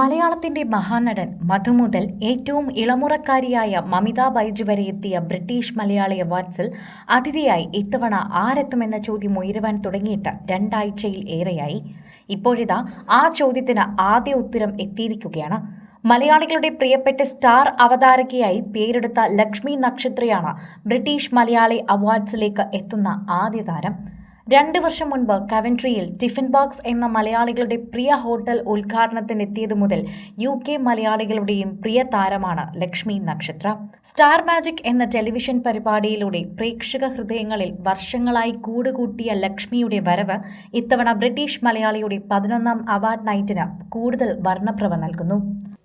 മലയാളത്തിന്റെ മഹാനടൻ മധു മുതൽ ഏറ്റവും ഇളമുറക്കാരിയായ മമിത ബൈജു വരെ എത്തിയ ബ്രിട്ടീഷ് മലയാളി അവാർഡ്സിൽ അതിഥിയായി ഇത്തവണ ആരെത്തുമെന്ന ചോദ്യം ഉയരുവാൻ തുടങ്ങിയിട്ട് രണ്ടാഴ്ചയിൽ ഏറെയായി. ഇപ്പോഴിതാ ആ ചോദ്യത്തിന് ആദ്യ ഉത്തരം എത്തിയിരിക്കുകയാണ്. മലയാളികളുടെ പ്രിയപ്പെട്ട സ്റ്റാർ അവതാരകയായി പേരെടുത്ത ലക്ഷ്മി നക്ഷത്രയാണ് ബ്രിട്ടീഷ് മലയാളി അവാർഡ്സിലേക്ക് എത്തുന്ന ആദ്യ താരം. രണ്ട് വർഷം മുൻപ് കവൻട്രിയിൽ ടിഫിൻ ബോക്സ് എന്ന മലയാളികളുടെ പ്രിയ ഹോട്ടൽ ഉദ്ഘാടനത്തിനെത്തിയതു മുതൽ യു കെ മലയാളികളുടെയും പ്രിയ താരമാണ് ലക്ഷ്മി നക്ഷത്ര. സ്റ്റാർ മാജിക് എന്ന ടെലിവിഷൻ പരിപാടിയിലൂടെ പ്രേക്ഷക ഹൃദയങ്ങളിൽ വർഷങ്ങളായി കൂടുകൂട്ടിയ ലക്ഷ്മിയുടെ വരവ് ഇത്തവണ ബ്രിട്ടീഷ് മലയാളിയുടെ പതിനൊന്നാം അവാർഡ് നൈറ്റിന് കൂടുതൽ വർണപ്രഭ നൽകുന്നു.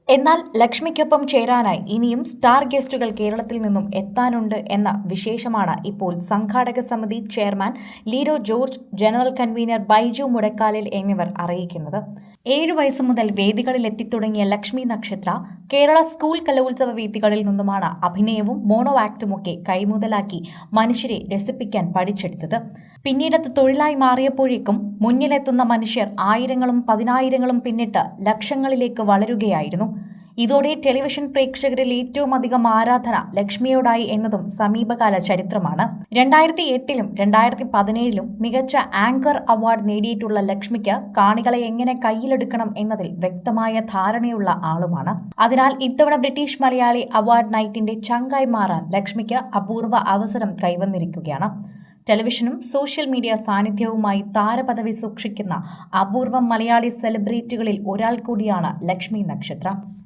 എന്നാൽ ലക്ഷ്മിക്കൊപ്പം ചേരാനായി ഇനിയും സ്റ്റാർ ഗസ്റ്റുകൾ കേരളത്തിൽ നിന്നും എത്താനുണ്ട് എന്ന വിശേഷമാണ് ഇപ്പോൾ സംഘാടക സമിതി chairman Lido George general convener Baiju Mudakkalil എന്നിവർ അറിയിക്കുന്നത്. ഏഴു വയസ്സ് മുതൽ വേദികളിൽ എത്തിത്തുടങ്ങിയ ലക്ഷ്മി നക്ഷത്ര കേരള സ്കൂൾ കലോത്സവ വേദികളിൽ നിന്നുമാണ് അഭിനയവും മോണോ ആക്ടുമൊക്കെ കൈമുതലാക്കി മനുഷ്യരെ രസിപ്പിക്കാൻ പഠിച്ചെടുത്തത്. പിന്നീടത് തൊഴിലായി മാറിയപ്പോഴേക്കും മുന്നിലെത്തുന്ന മനുഷ്യർ ആയിരങ്ങളും പതിനായിരങ്ങളും പിന്നിട്ട് ലക്ഷങ്ങളിലേക്ക് വളരുകയായിരുന്നു. ഇതോടെ ടെലിവിഷൻ പ്രേക്ഷകരിൽ ഏറ്റവും അധികം ആരാധന ലക്ഷ്മിയോടായി എന്നതും സമീപകാല ചരിത്രമാണ്. രണ്ടായിരത്തി എട്ടിലും രണ്ടായിരത്തി പതിനേഴിലും മികച്ച ആങ്കർ അവാർഡ് നേടിയിട്ടുള്ള ലക്ഷ്മിക്ക് കാണികളെ എങ്ങനെ കയ്യിലെടുക്കണം എന്നതിൽ വ്യക്തമായ ധാരണയുള്ള ആളുമാണ്. അതിനാൽ ഇത്തവണ ബ്രിട്ടീഷ് മലയാളി അവാർഡ് നൈറ്റിന്റെ ചങ്കായി മാറാൻ ലക്ഷ്മിക്ക് അപൂർവ അവസരം കൈവന്നിരിക്കുകയാണ്. ടെലിവിഷനും സോഷ്യൽ മീഡിയ സാന്നിധ്യവുമായി താരപദവി സൂക്ഷിക്കുന്ന അപൂർവം മലയാളി സെലിബ്രിറ്റികളിൽ ഒരാൾ കൂടിയാണ് ലക്ഷ്മി നക്ഷത്ര.